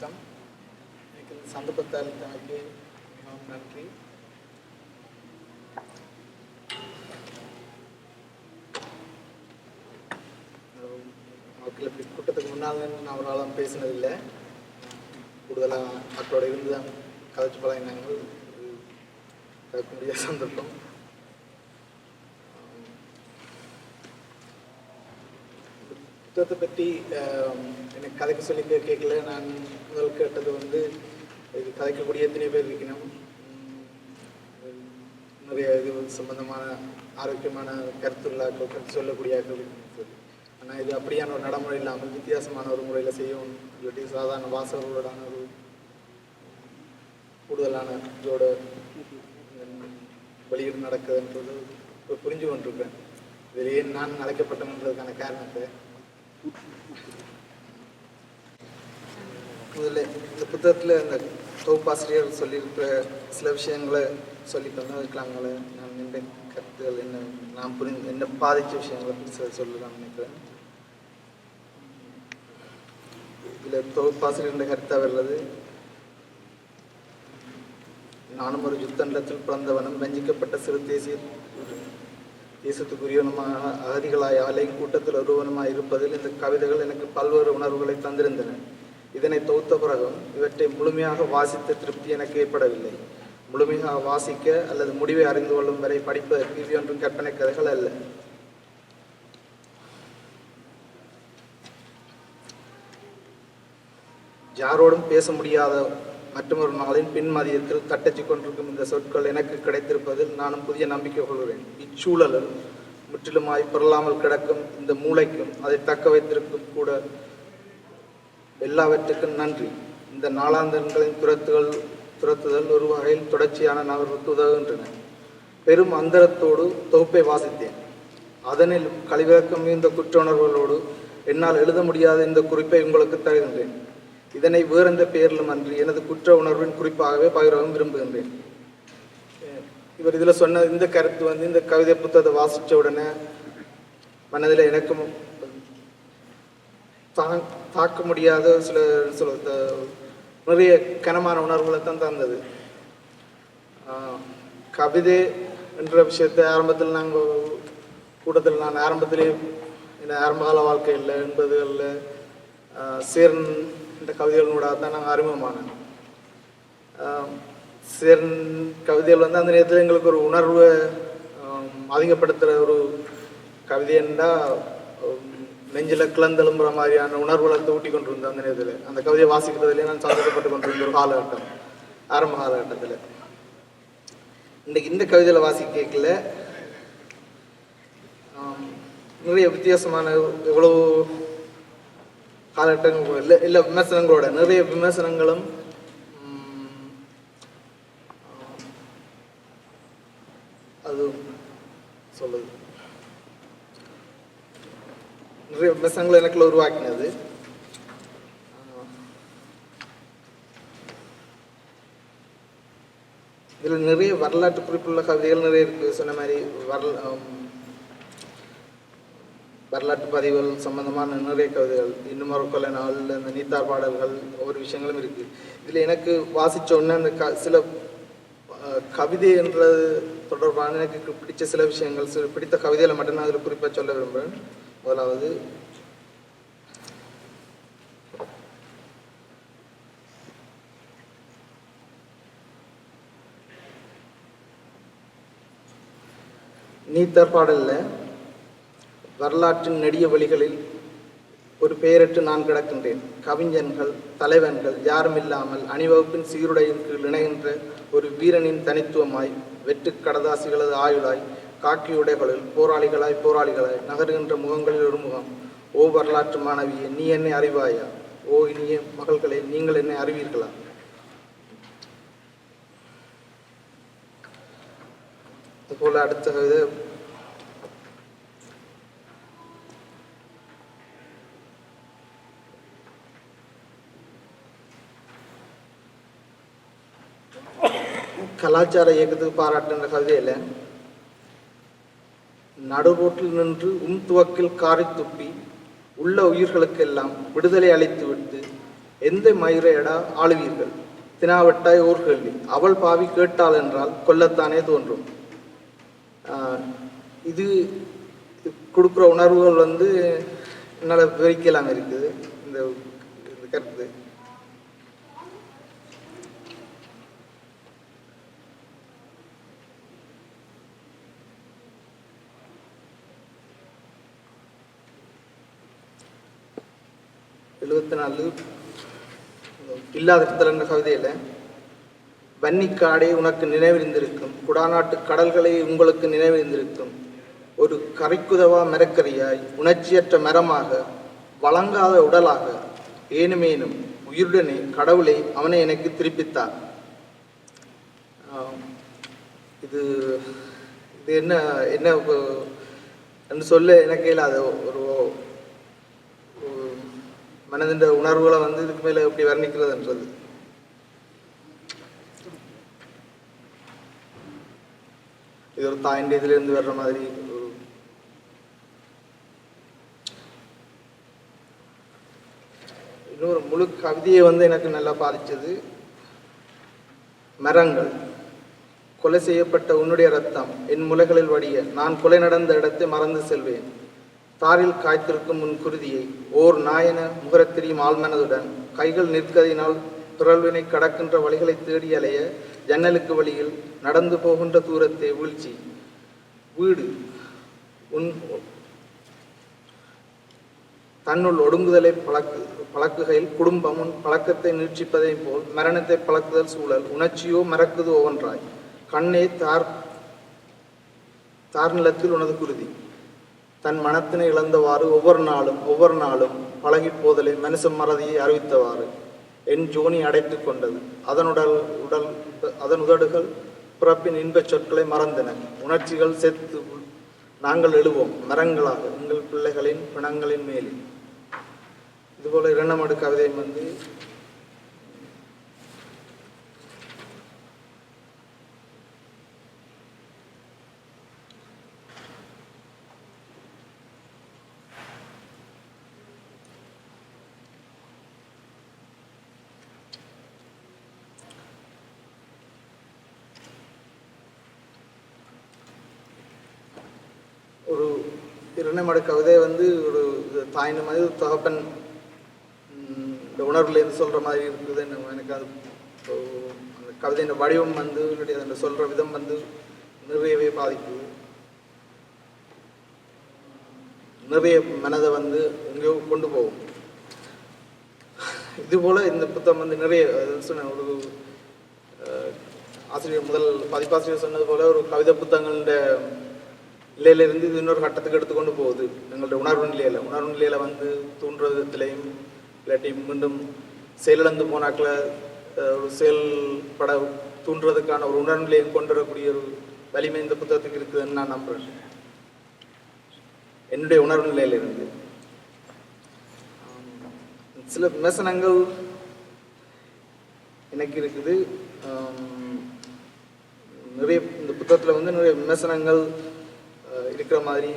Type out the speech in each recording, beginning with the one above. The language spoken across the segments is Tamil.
வணக்கம். எனக்கு இந்த சந்தர்ப்பத்தை அளித்தமைக்கு மிகவும் நன்றி. மக்கள் இப்படி கூட்டத்துக்கு முன்னால் நான் ஒரு பேசினதில்லை. கூடுதலாக மக்களோட இருந்து தான் கதைச்சு பழகினாங்க கேட்க முடியாத சந்தர்ப்பம். புத்தகத்தை பற்றி எனக்கு கதைக்கு சொல்லி கேட்கல. நான் முதல் கேட்டது வந்து இது கதைக்கக்கூடிய எத்தனை பேர் இருக்கணும்? நிறைய இது சம்பந்தமான ஆரோக்கியமான கருத்துள்ளாக்கள் கருத்து சொல்லக்கூடிய சொல்லி. ஆனால் இது அப்படியான ஒரு நடைமுறை இல்லாமல் வித்தியாசமான ஒரு முறையில் செய்யும் இல்லாட்டி சாதாரண வாசகர்களோடான ஒரு கூடுதலான இதோட உம், வெளியீடு நடக்குதுன்றது புரிஞ்சு கொண்டிருக்கேன் இதில் ஏன் நான் அழைக்கப்பட்டேன்றதுக்கான காரணத்தை முதல்ல இந்த புத்தகத்தில் இந்த தொகுப்பாசிரியர் சொல்லியிருக்கிற சில விஷயங்களை சொல்லி தந்திருக்கலாங்களே? நான் இந்த கருத்துகள் என்ன நான் புரிந்து என்ன பாதித்த விஷயங்களை பற்றி சொல்லலாம் நினைக்கிறேன். இதில் தொகுப்பாசிரியர் கருத்தாக வர்றது நானும் ஒரு யுத்தண்டத்தில் பிறந்தவனும் வஞ்சிக்கப்பட்ட சிறு தேசிய தேசத்துக்குரியவனுமான அகதிகளாய் அலை கூட்டத்தில் ஒருவனுமாய் இருப்பதில் இந்த கவிதைகள் எனக்கு பல்வேறு உணர்வுகளை தந்திருந்தன. இதனை தொகுத்த பிறகும் இவற்றை முழுமையாக வாசித்த திருப்தி எனக்கு ஏற்படவில்லை. முழுமையாக வாசிக்க அல்லது முடிவை அறிந்து கொள்ளும் வரை படிப்பதற்கு இது ஒன்றும் கற்பனை கதைகள் அல்ல. யாரோடும் பேச முடியாத மற்றும் ஒரு நாளின் பின் மதியத்தில் தட்டச்சு கொண்டிருக்கும் இந்த சொற்கள் எனக்கு கிடைத்திருப்பதில் நானும் புதிய நம்பிக்கை கொள்கிறேன். இச்சூழலில் முற்றிலுமாய் பெறலாமல் கிடக்கும் இந்த மூளைக்கும் அதை தக்க வைத்திருக்கும் கூட எல்லாவற்றுக்கும் நன்றி. இந்த நாளாந்தன்களின் துரத்துகள் துரத்துதல் ஒரு வகையில் தொடர்ச்சியான நகர்வுக்கு உதவுகின்றன. பெரும் அந்தரத்தோடு தொகுப்பை வாசித்தேன். அதனில் கழிவிறக்கம் மிகுந்த குற்ற உணர்வுகளோடு என்னால் எழுத முடியாத இந்த குறிப்பை உங்களுக்கு தருகின்றேன். இதனை வேறெந்த பெயரிலும் அன்றி எனது குற்ற உணர்வின் குறிப்பாகவே பகிரவும் விரும்புகின்றேன். இவர் இதில் சொன்ன இந்த கருத்து வந்து இந்த கவிதை புத்தகத்தை வாசித்த உடனே மனதில் எனக்கும் தா- தாக்க முடியாத சில சில நிறைய கனமான உணர்வுகளை தான் தந்தது. கவிதை என்ற விஷயத்தை ஆரம்பத்தில் நாங்கள் கூட்டத்தில் நான் ஆரம்பத்திலே இந்த ஆரம்பகால என்பது இல்லை சேர்ன் என்ற கவிதைகளோட தான் நாங்கள் அறிமுகமானோம். சேர் கவிதைகள் வந்து அந்த நேரத்தில் எங்களுக்கு ஒரு உணர்வை அதிகப்படுத்துகிற ஒரு கவிதை என்றால் நெஞ்சில் கிளந்தெழும்புற மாதிரியான உணர்வுகளை ஊட்டி கொண்டிருந்தேன் அந்த நேரத்தில். அந்த கவிதையை வாசிக்கிறதுலேயே நான் சந்தோஷப்பட்டு கொண்டிருந்த ஒரு காலகட்டம் ஆரம்ப காலகட்டத்தில். இன்றைக்கு இந்த கவிதையில் வாசிக்க கேட்கல. நிறைய வித்தியாசமான எவ்வளவு காலகட்டங்கள் இல்லை இல்லை விமர்சனங்களோட நிறைய விமர்சனங்களும் அது சொல்லுது. நிறைய விமர்சனங்களை எனக்குள்ள உருவாக்கினது. இதில் நிறைய வரலாற்று குறிப்புள்ள கவிதைகள் நிறைய இருக்குது சொன்ன மாதிரி வரல வரலாற்று பதிவுகள் சம்பந்தமான நிறைய கவிதைகள் இன்னும் ஒரு கொலை நாள் அந்த நீத்தார் பாடல்கள் ஒவ்வொரு விஷயங்களும் இருக்குது இதில் எனக்கு வாசித்த உடனே அந்த க சில கவிதை என்றது தொடர்பான எனக்கு பிடிச்ச சில விஷயங்கள் சில பிடித்த கவிதைகளை மட்டும் நான் அதில் குறிப்பாக சொல்ல விரும்புகிறேன். முதலாவது நீத்தார் பாடல்ல வரலாற்றின் நெடிய வழிகளில் ஒரு பெயரற்று நான் கிடக்கின்றேன். கவிஞன்கள் தலைவன்கள் யாரும் இல்லாமல் அணிவகுப்பின் சீருடையின் கீழ் இணைகின்ற ஒரு வீரனின் தனித்துவமாய் வெற்று கடதாசிகளது ஆயுளாய் காக்கி உடைகளில் போராளிகளாய் போராளிகளாய் நகருகின்ற முகங்களில் ஒரு முகம். ஓ வரலாற்று மாணவியே நீ என்னை அறிவாயா? ஓ இனிய மகள்களே நீங்கள் என்னை அறிவீர்களா? அதுபோல் அடுத்த கலாச்சார இயக்கத்துக்கு பாராட்டுன்ற கவிதையில் நடுரோட்டில் நின்று உம் துவக்கில் காரி துப்பி உள்ள உயிர்களுக்கெல்லாம் விடுதலை அளித்து விட்டு எந்த மயிரையடா ஆளுவீர்கள்? தினாவட்டாய் ஓர் கேள்வி. அவள் பாவி கேட்டாள் என்றால் கொல்லத்தானே தோன்றும். இது கொடுக்குற உணர்வுகள் வந்து என்னால் விவரிக்கலாம் இருக்குது. இந்த இந்த கருத்து. எழுபத்தி நாலு. இல்லாத என்ற கவிதையில் வன்னிக்காடே உனக்கு நினைவிருந்திருக்கும். குடாநாட்டு கடல்களே உங்களுக்கு நினைவிருந்திருக்கும். ஒரு கரைக்குதவா மரக்கறியாய் உணர்ச்சியற்ற மரமாக வழங்காத உடலாக ஏனுமேனும் உயிருடனே கடவுளை அவனை எனக்கு திருப்பித்தார். இது இது என்ன என்ன என்று சொல்ல எனக்கு இல்லாத ஒரு மனதின் உணர்வுகளை வந்து இதுக்கு மேலே எப்படி வர்ணிக்கிறதுன்றது. இது ஒரு தாயின் இதிலிருந்து வர்ற மாதிரி இன்னொரு முழு கவிதையை வந்து எனக்கு நல்லா பாதிச்சது. மரங்கள். கொலை செய்யப்பட்ட உன்னுடைய ரத்தம். என் முலைகளில் வடிய. நான் கொலை நடந்த இடத்தை மறந்து செல்வேன். தாரில் காய்த்திருக்கும் உன் குருதியை ஓர் நாயன முகரத்திரியும் ஆழ்மனதுடன் கைகள் நிற்கதினால் பிறழ்வினை கடக்கின்ற வழிகளை தேடி அலைய ஜன்னலுக்கு வழியில் நடந்து போகின்ற தூரத்தை வீழ்ச்சி. வீடு உன் தன்னுள் ஒடுங்குதலை பழக்கு பழக்குகையில் குடும்பம் உன் பழக்கத்தை நீட்சிப்பதை போல் மரணத்தை பழக்குதல் சூழல் உணர்ச்சியோ மறக்குது ஒவ்வொன்றாய் கண்ணே தார் தார் நிலத்தில் உனது குருதி. தன் மனத்தினை இழந்தவாறு ஒவ்வொரு நாளும் ஒவ்வொரு நாளும் பழகிப் போதலை மனுஷ மறதியை அறிவித்தவாறு என் ஜோனி அடைத்துக் கொண்டது. அதனுடல் உடல் அதன் உதடுகள் பிறப்பின் இன்பச் சொற்களை மறந்தன. உணர்ச்சிகள் செத்து நாங்கள் எழுவோம் மரங்களாக எங்கள் பிள்ளைகளின் பிணங்களின் மேலே. இதுபோல இரண்டமடு கவிதை வந்து ஒரு இரண்டமடு கவிதை வந்து ஒரு தாயின் மாதிரி ஒரு தகப்பன் இந்த உணர்வுலேருந்து சொல்கிற மாதிரி இருந்தது எனக்கு அது அந்த கவிதையின் வடிவம் வந்து என்னுடைய அந்த சொல்கிற விதம் வந்து நிறையவே பாதிக்குது. நிறைய மனதை வந்து எங்கேயோ கொண்டு போகும். இதுபோல் இந்த புத்தகம் வந்து நிறைய சொன்ன சொன்னேன் ஒரு ஆசிரியர் முதல் பதிப்பாசிரியர் சொன்னது போல ஒரு கவிதை புத்தகங்கள நிலையிலிருந்து இது இன்னொரு கட்டத்துக்கு எடுத்துக்கொண்டு போகுது. எங்களுடைய உணர்வு நிலையில. உணர்வு நிலையில வந்து தூண்டுற விதத்திலையும் இல்லாட்டி மீண்டும் செயலிழந்து போனாக்கில் ஒரு செயல்பட தூண்டுறதுக்கான ஒரு உணர்வு நிலையை கொண்டு வரக்கூடிய ஒரு வலிமை இந்த புத்தகத்துக்கு இருக்குதுன்னு நான் நம்புறேன். என்னுடைய உணர்வு நிலையிலிருந்து சில விமர்சனங்கள் எனக்கு இருக்குது. நிறைய இந்த புத்தகத்தில் வந்து நிறைய விமர்சனங்கள் இருக்கிற மாதிரி.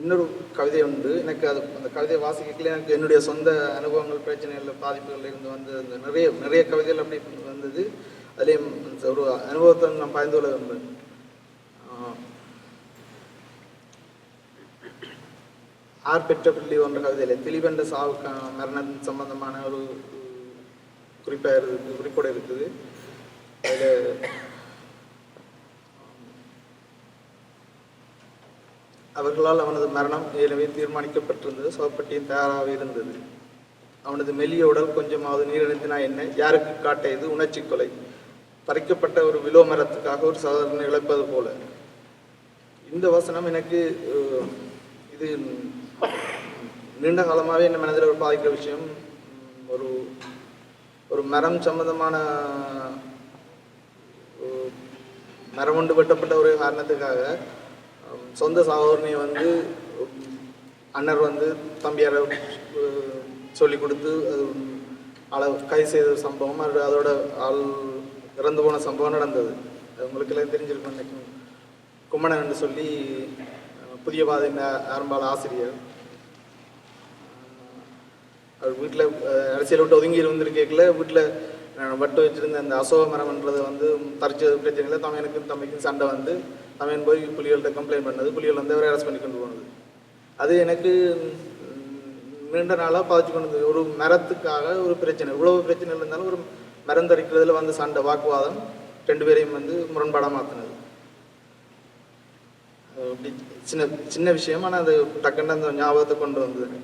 இன்னொரு கவிதை உண்டு. எனக்கு அது அந்த கவிதையை வாசிக்கல எனக்கு என்னுடைய சொந்த அனுபவங்கள் பிரச்சனைகள் பாதிப்புகள் இருந்து வந்து அந்த நிறைய நிறைய கவிதைகள் அப்படி வந்தது. அதுலேயும் ஒரு அனுபவத்தை நான் பயந்து கொள்ள விரும்புகிறேன். ஆர். பெற்ற பிள்ளை என்ற கவிதையில் திலீபண்ட சாவுக்கான மரணம் சம்பந்தமான ஒரு குறிப்பாக இருக்குது குறிப்போடு இருக்குது. அவர்களால் அவனது மரணம் ஏற்கனவே தீர்மானிக்கப்பட்டிருந்தது. சவப்பட்டியும் தயாராக இருந்தது. அவனது மெல்லிய உடல் கொஞ்சமாவது நீரழிந்தினா என்ன? யாருக்கு காட்ட இது உணர்ச்சி கொலை. பறிக்கப்பட்ட ஒரு விலோ மரத்துக்காக ஒரு சகோதரனை இழப்பது போல. இந்த வசனம் எனக்கு இது நீண்ட காலமாகவே என்ன மனதில் ஒரு பாதிக்கிற விஷயம். ஒரு ஒரு மரம் சம்பந்தமான ஒரு வெட்டப்பட்ட ஒரு காரணத்துக்காக சொந்த சகோதரனை வந்து அண்ணர் வந்து தம்பியாரை சொல்லி கொடுத்து அது ஆளை கைது செய்த சம்பவம் அது அதோட ஆள் இறந்து போன சம்பவம் நடந்தது. அது உங்களுக்கு எல்லாம் தெரிஞ்சிருக்கும் நினைக்கும். கும்மணன் என்று சொல்லி புதிய பாதையின் ஆரம்பாள ஆசிரியர். அவர் வீட்டில் அரசியல் விட்டு ஒதுங்கி இருந்திருக்கல வீட்டில் வட்டு வச்சிருந்த அந்த அசோக மரம்ன்றது வந்து தரிச்ச பிரச்சனையில் தமையனுக்கும் தம்பிக்கும் சண்டை வந்து தமையன் போய் புலிகள்கிட்ட கம்ப்ளைண்ட் பண்ணது. புலிகள் வந்து அவரை அரெஸ்ட் பண்ணி கொண்டு போனது. அது எனக்கு நீண்ட நாளாக பாதிச்சு கொண்டு ஒரு மரத்துக்காக ஒரு பிரச்சனை. இவ்வளவு பிரச்சனை இருந்தாலும் ஒரு மரம் தரிக்கிறதுல வந்து சண்டை வாக்குவாதம் ரெண்டு பேரையும் வந்து முரண்பாடாக மாற்றினது அப்படி சின்ன சின்ன விஷயம் ஆனால் அது டக்குன்னு அந்த ஞாபகத்தை கொண்டு வந்தது.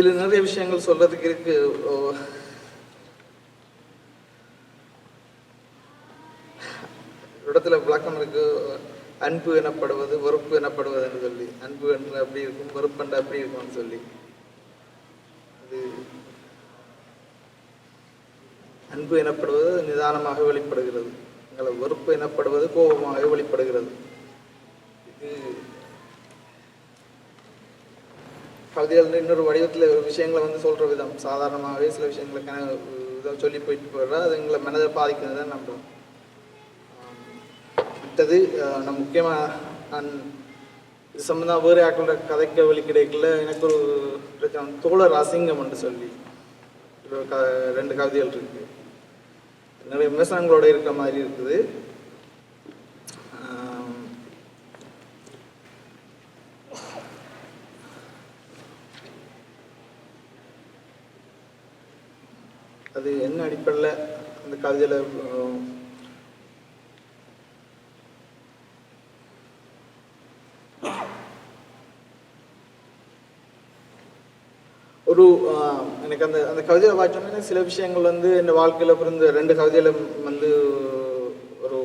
இதில் நிறைய விஷயங்கள் சொல்றதுக்கு இருக்கு. இடத்துல விளக்கம் இருக்கு. அன்பு எனப்படுவது வெறுப்பு எனப்படுவதுன்னு சொல்லி. அன்பு என்று அப்படி இருக்கும் வெறுப்பு என்று அப்படி இருக்கும்னு சொல்லி. அது அன்பு எனப்படுவது நிதானமாக வெளிப்படுகிறது. எங்களை வெறுப்பு எனப்படுவது கோபமாக வெளிப்படுகிறது. இது கவிதைகள் இன்னொரு வடிவத்தில் ஒரு விஷயங்களை வந்து சொல்கிற விதம். சாதாரணமாகவே சில விஷயங்களுக்கான இதாக இதை சொல்லி போயிட்டு போயிடுறா அது எங்களை மனதை பாதிக்கிறது தான் நம்புறோம் மற்றது நம் நான் முக்கியமாக நான் இது சம்மந்தம் வேறு ஆக்களோட கதைக்க வழி கிடைக்கல. எனக்கு ஒரு பிரச்சனை தோழர் அசிங்கம்னு சொல்லி ஒரு க ரெண்டு கவிதைகள் இருக்குது நிறைய விமர்சனங்களோட இருக்கிற மாதிரி இருக்குது. அது என்ன அடிப்படையில் அந்த கவிதையில் ஒரு எனக்கு அந்த அந்த கவிதையில் வாய்ச்சோன்னே சில விஷயங்கள் வந்து என் வாழ்க்கையில் பிறந்த ரெண்டு கவிதையில வந்து ஒரு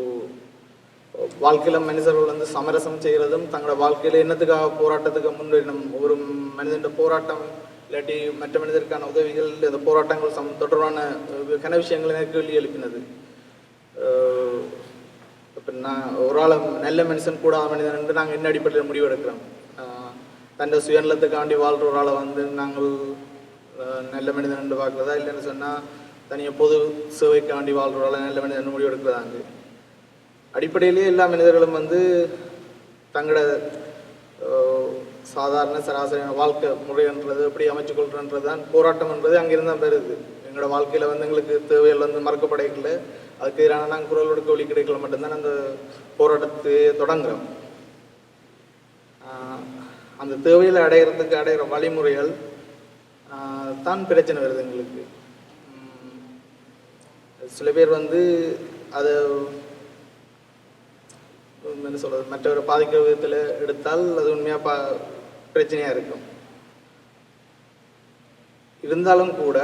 வாழ்க்கையில மனிதர்கள் வந்து சமரசம் செய்கிறதும் தங்களோட வாழ்க்கையில என்னத்துக்காக போராட்டத்துக்கு முன்னேறினும் ஒரு மனிதன் போராட்டம் இல்லாட்டி மற்ற மனிதருக்கான உதவிகள் இந்த போராட்டங்கள் சம் தொடர்பான கன விஷயங்கள் எனக்கு கேள்வி எழுப்பினது. இப்போ நான் ஒரு ஆளை நல்ல மனுஷன் கூடாத மனிதன் என்று நாங்கள் என்ன அடிப்படையில் முடிவு எடுக்கிறோம் ஆஹ், சுயநலத்துக்காண்டி வாழ்கிற ஒரு ஆளை வந்து நாங்கள் நல்ல மனிதன் என்று பார்க்குறதா? இல்லைன்னு சொன்னால் தனியாக பொது சேவைக்காண்டி வாழ்கிற ஒரு ஆளை நல்ல மனிதன் முடிவு எடுக்கிறதாங்க அடிப்படையிலேயே எல்லா மனிதர்களும் வந்து தங்களோட சாதாரண சராசரியான வாழ்க்கை முறைன்றது எப்படி அமைச்சு கொள்றன்றது தான் போராட்டம்ன்றது அங்கிருந்து தான் வருது. எங்களோட வாழ்க்கையில் வந்து எங்களுக்கு தேவைகள் வந்து மறக்கப்படைக்கல அதுக்கு எதிரான நாங்கள் குரல் கொடுக்க ஒளி கிடைக்கல. மட்டும்தான் அந்த போராட்டத்தை தொடங்குறோம். அந்த தேவையில் அடையிறதுக்கு அடையிற வழிமுறைகள் தான் பிரச்சனை வருது எங்களுக்கு. சில பேர் வந்து அதை என்ன சொல்றது மற்றவரை பாதிக்கிற விதத்தில் எடுத்தால் அது உண்மையாக பா பிரச்சனையாக இருக்கும். இருந்தாலும் கூட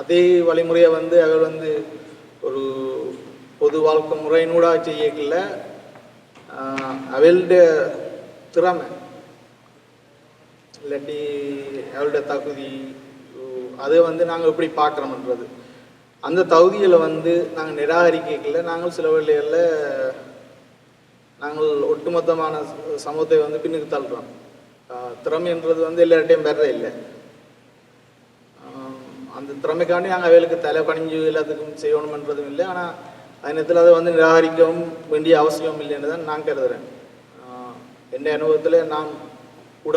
அதே வழிமுறையை வந்து அவர் வந்து ஒரு பொது வாழ்க்கை முறையினூடாக செய்யக்கல. அவளுடைய திறமை இல்லாட்டி அவளுடைய தகுதி அதை வந்து நாங்கள் எப்படி பார்க்குறோம்ன்றது. அந்த தகுதிகளை வந்து நாங்கள் நிராகரிக்கல நாங்கள் சில வேளைகளில் நாங்கள் ஒட்டுமொத்தமான சமூகத்தை வந்து பின்னுக்கு தள்ளுறோம். ஆஹ் திறமைன்றது வந்து எல்லார்ட்டையும் வர்ற இல்லை. அந்த திறமைக்காண்டி நாங்கள் அவைகளுக்கு தலை பணிஞ்சு எல்லாத்துக்கும் செய்யணுமன்றதும் இல்லை. ஆனால் அதனத்தில் அதை வந்து நிராகரிக்கவும் வேண்டிய அவசியம் இல்லைன்னு தான் நான் கருதுகிறேன் என் அனுபவத்தில் நான் கூட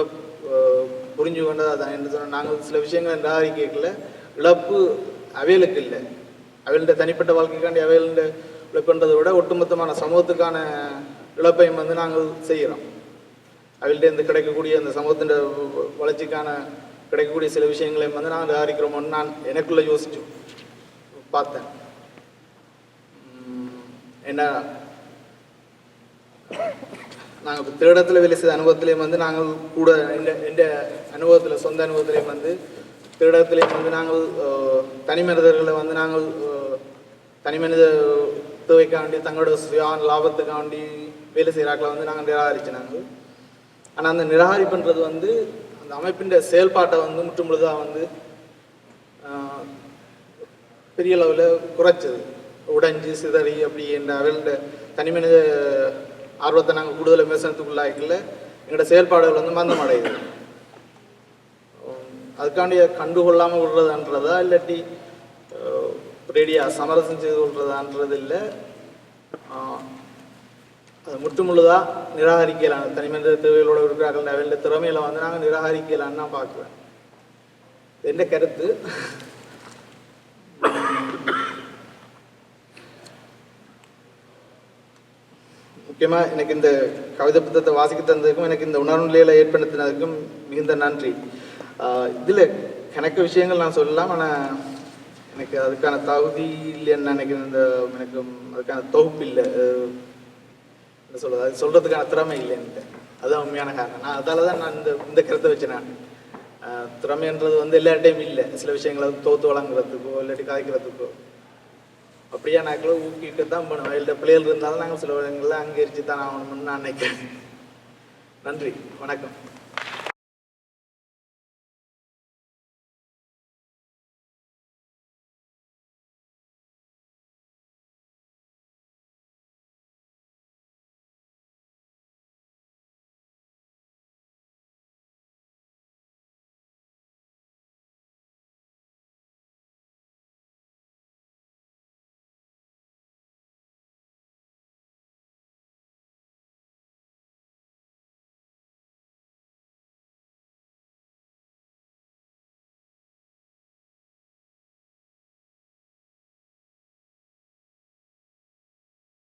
புரிஞ்சு கொண்டது அதான் என்ன சொன்னால் நாங்கள் சில விஷயங்களை நிராகரிக்கல. இழப்பு அவைகளுக்கு இல்லை. அவைகளுடைய தனிப்பட்ட வாழ்க்கைக்காண்டி அவைகளுடைய உழைப்புன்றதை விட ஒட்டுமொத்தமான சமூகத்துக்கான இழப்பையும் வந்து நாங்கள் செய்கிறோம் அவள்கிட்ட இருந்து கிடைக்கக்கூடிய அந்த சமூகத்தின் வளர்ச்சிக்கான கிடைக்கக்கூடிய சில விஷயங்களையும் வந்து நாங்கள் நிராகரிக்கிறோமோன்னு நான் எனக்குள்ள யோசிச்சு பார்த்தேன். என்ன? நாங்கள் இப்போ திருடத்தில் வேலை செய்த அனுபவத்திலையும் வந்து நாங்கள் கூட எந்த எந்த அனுபவத்தில் சொந்த அனுபவத்திலையும் வந்து திருடத்திலையும் வந்து நாங்கள் தனி மனிதர்களை வந்து நாங்கள் தனி மனித தேவைக்காண்டி தங்களோட சுய லாபத்துக்காண்டி வேலை செய்கிறாக்களை வந்து நாங்கள் நிராகரிச்சினாங்க ஆனால் அந்த நிராகரிப்புன்றது வந்து அந்த அமைப்பின் செயல்பாட்டை வந்து முற்றுமுழுதாக வந்து பெரிய அளவில் குறைச்சது. உடைஞ்சு சிதறி அப்படி என்ற அவர்களோட தனிமனித ஆர்வத்தை நாங்கள் கூடுதல் விமர்சனத்துக்குள்ளாக்கல எங்களோட செயல்பாடுகள் வந்து மந்தம் அடையுது அதுக்காண்டி கண்டுகொள்ளாமல் விடுறதுன்றதா இல்லாட்டி ஒரேடியாக சமரசம் செய்து கொள்றதான்றது இல்லை அது முற்று முழுதாக நிராகரிக்கலாம் தனிமனித தேவைகளோடு இருக்கிறார்கள். அவங்கள திறமையில வந்து நாங்கள் நிராகரிக்கலான்னு நான் பார்க்குறேன். என்ன கருத்து? முக்கியமாக எனக்கு இந்த கவிதை புத்தகத்தை வாசிக்க தந்ததுக்கும் எனக்கு இந்த உணர்வு நிலையில ஏற்படுத்தினதுக்கும் மிகுந்த நன்றி. இதில் கணக்கு விஷயங்கள் நான் சொல்லலாம் ஆனால் எனக்கு அதுக்கான தகுதி இல்லைன்னு நினைக்கிறேன். இந்த எனக்கு அதுக்கான தொகுப்பு இல்லை. என்ன சொல்றது? அது சொல்கிறதுக்கான திறமை இல்லைன்ட்டு அதுதான் உண்மையான காரணம். நான் அதால தான் நான் இந்த இந்த கருத்தை வச்சேன் நான். திறமைன்றது வந்து எல்லார்டையும் இல்லை. சில விஷயங்களை தோத்து வழங்குறதுக்கோ இல்லாட்டி காய்க்கிறதுக்கோ அப்படியே நாங்களும் ஊக்கிட்டு தான் பண்ணுவோம் இல்லை பிள்ளைகள் இருந்தாலும் நாங்கள் சில விஷயங்கள்லாம் அங்கீகரித்து தான் ஆகணும்னு நான் நினைக்கிறேன். நன்றி. வணக்கம்.